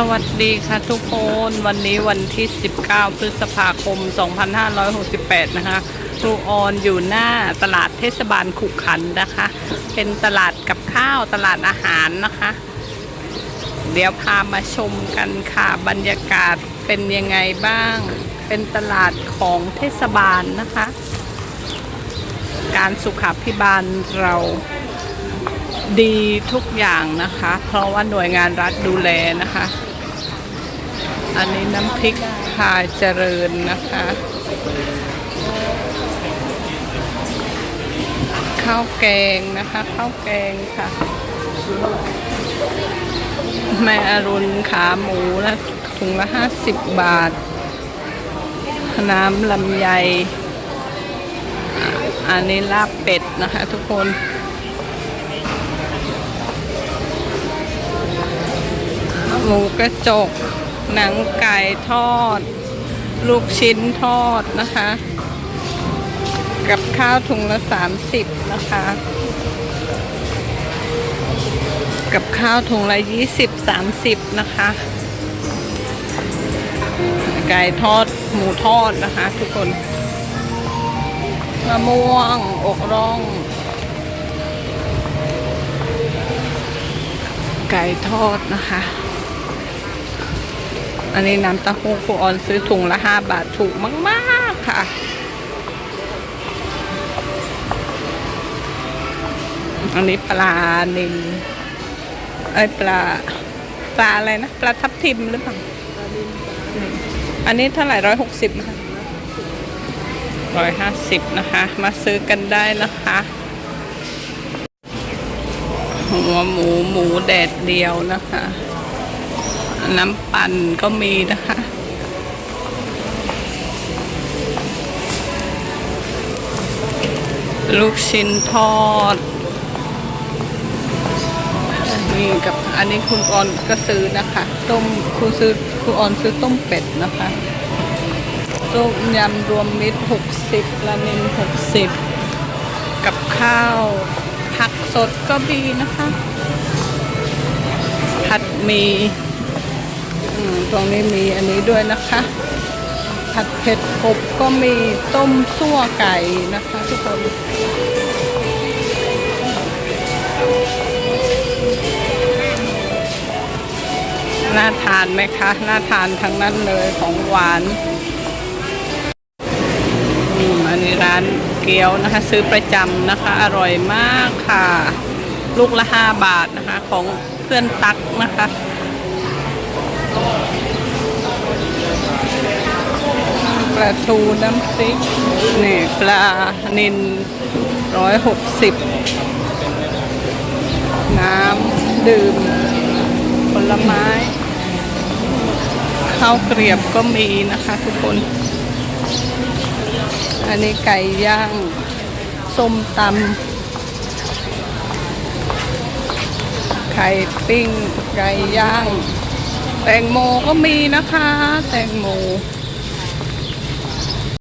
สวัสดีค่ะทุกคนวันนี้วันที่ 19 พฤษภาคม 2568 นะคะครูออนอยู่หน้าตลาดเทศบาลขุขันนะคะ เป็นตลาดกับข้าวตลาดอาหารนะคะ เดี๋ยวพามาชมกันค่ะบรรยากาศเป็นยังไงบ้าง เป็นตลาดของเทศบาลนะคะ การสุขาพิบาลเรา ดีทุกอย่างนะคะ เพราะว่าหน่วยงานรัฐดูแลนะคะ อันนี้น้ำพริกพาเจริญนะคะข้าวแกงนะคะข้าวแกงค่ะ แม่อรุณขาหมูละถุงละห้าสิบบาท น้ำลำไย อันนี้ลาบเป็ดนะคะทุกคน หมูกระจก หนังไก่ทอด ลูกชิ้นทอดนะคะ กับข้าวถุงละ30นะคะ กับข้าวถุงละ20 30นะคะ ไก่ทอดหมูทอดนะคะ ทุกคนมะม่วงอกร่องไก่ทอดนะคะ อันนี้น้ำเต้าหู้ครูออนซื้อถุงละห้าบาทถูกมากๆค่ะ อันนี้ปลานิลเอ้ปลาปลาอะไรนะ ปลาทับทิมหรือเปล่า อันนี้เท่าไหร่ร้อยหกสิบนะคะร้อยห้าสิบนะคะ มาซื้อกันได้นะคะหัวหมูหมูแดดเดียวนะคะ น้ำปั่นก็มีนะคะ ลูกชิ้นทอด นี่กับอันนี้คุณออนก็ซื้อนะคะ ต้มคุณซื้อคุณออนซื้อต้มเป็ดนะคะต้มยำรวมมิตรหกสิบละนินหกสิบกับข้าวผักสดก็มีนะคะผัดหมีอืม ตรงนี้มีอันนี้ด้วยนะคะ ผัดเผ็ดกบก็มีต้มซั่วไก่นะคะทุกคนน่าทานไหมคะ น่าทานทั้งนั้นเลยของหวานอันนี้ร้านเกี๊ยวนะคะ ซื้อประจำนะคะ อร่อยมากค่ะ ลูกละห้าบาทนะคะ ของเพื่อนตักนะคะ ปลาทูน้ำพริกนี่ปลานินร้อยหกสิบน้ำดื่ม ผลไม้ ข้าวเกรียบก็มีนะคะทุกคน อันนี้ไก่ย่าง ส้มตำไข่ปิ้ง ไก่ย่าง แตงโมก็มีนะคะ แตงโม